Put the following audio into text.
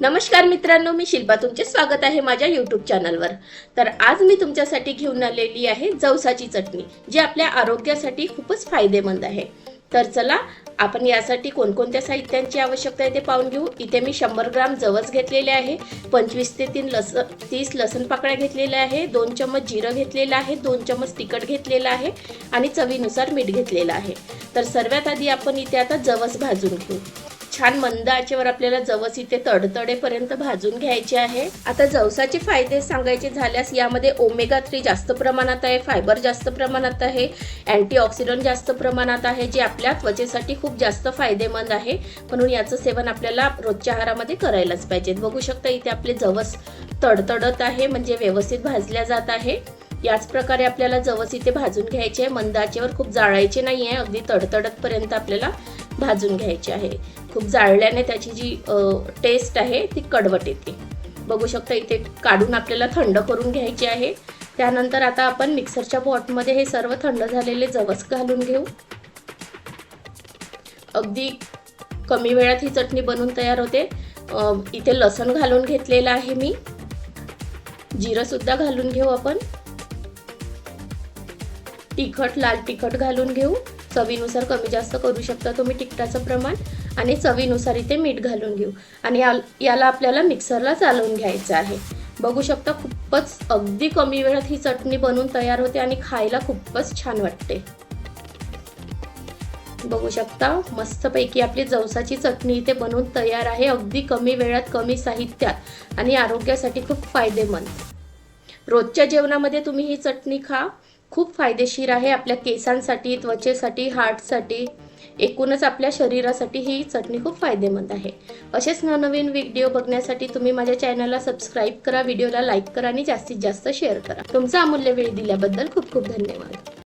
नमस्कार मित्रांनो मी शिल्पा. तुमचे स्वागत आहे माझ्या यूट्यूब चॅनलवर तर आज मी तुमच्यासाठी घेऊन आलेली आहे जवसाची चटणी जी आपल्या आरोग्यासाठी खूपच फायदेमंद आहे. तर चला आपण यासाठी कोणकोणत्या साहित्यांची आवश्यकता आहे ते पाहून घेऊ. इथे मी शंभर ग्राम जवस घेतलेले आहे पंचवीस ते तीन लस तीस लसण पाकळ्या घेतलेल्या आहे दोन चम्मच जिरं घेतलेलं आहे दोन चम्मच तिखट घेतलेलं आहे आणि चवीनुसार मीठ घेतलेलं आहे. तर सर्वात आधी आपण इथे आता जवस भाजून घेऊ. छान मंद आचेवर आपल्याला जवस इथे तडतडेपर्यंत भाजून घ्यायचे आहे. आता जवसाचे फायदे सांगायचे झाल्यास यामध्ये ओमेगा थ्री जास्त प्रमाणात आहे फायबर जास्त प्रमाणात आहे अँटीऑक्सिडंट जास्त प्रमाणात आहे जे आपल्या त्वचेसाठी खूप जास्त फायदेमंद आहे. म्हणून याचं सेवन आपल्याला रोजच्या आहारामध्ये करायलाच पाहिजे. बघू शकता इथे आपले जवस तडतडत आहे म्हणजे व्यवस्थित भाजल्या जात आहे. याच प्रकारे आपल्याला जवस इथे भाजून घ्यायचे आहे. मंदाचेवर खूप जाळायचे नाही आहे अगदी तडतडतपर्यंत आपल्याला भाजून घ्यायची आहे. खूप जाळल्याने त्याची जी टेस्ट आहे ती कडवट येते. बघू शकता इथे काढून आपल्याला थंड करून घ्यायची आहे. त्यानंतर आता आपण मिक्सरच्या पॉटमध्ये हे सर्व थंड झालेले जवस घालून घेऊ. अगदी कमी वेळात ही चटणी बनवून तयार होते. इथे लसण घालून घेतलेलं आहे मी. जिरं सुद्धा घालून घेऊ आपण. तिखट लाल तिखट घालून घेऊ. चवीनुसार कमी जास्त करू शकता तुम्ही तिखटाचं प्रमाण आणि चवीनुसार इथे मीठ घालून घेऊ. आणि याला आपल्याला मिक्सरला चालवून घ्यायचं आहे. बघू शकता खूपच अगदी कमी वेळात ही चटणी बनवून तयार होते आणि खायला खूपच छान वाटते. बघू शकता मस्तपैकी आपली जवसाची चटणी इथे बनवून तयार आहे. अगदी कमी वेळात कमी साहित्यात आणि आरोग्यासाठी खूप फायदेमंद. रोजच्या जेवणामध्ये तुम्ही ही चटणी खा. खूप फायदेशीर आहे आपल्या केसांसाठी त्वचेसाठी हार्टसाठी. एकूणच आपल्या शरीरासाठी ही चटणी खूप फायदेमंद आहे. असेच नवनवीन व्हिडिओ बघण्यासाठी तुम्ही माझ्या चॅनलला सबस्क्राईब करा व्हिडिओला लाईक करा आणि जास्तीत जास्त शेअर करा. तुमचा अमूल्य वेळ दिल्याबद्दल खूप खूप धन्यवाद.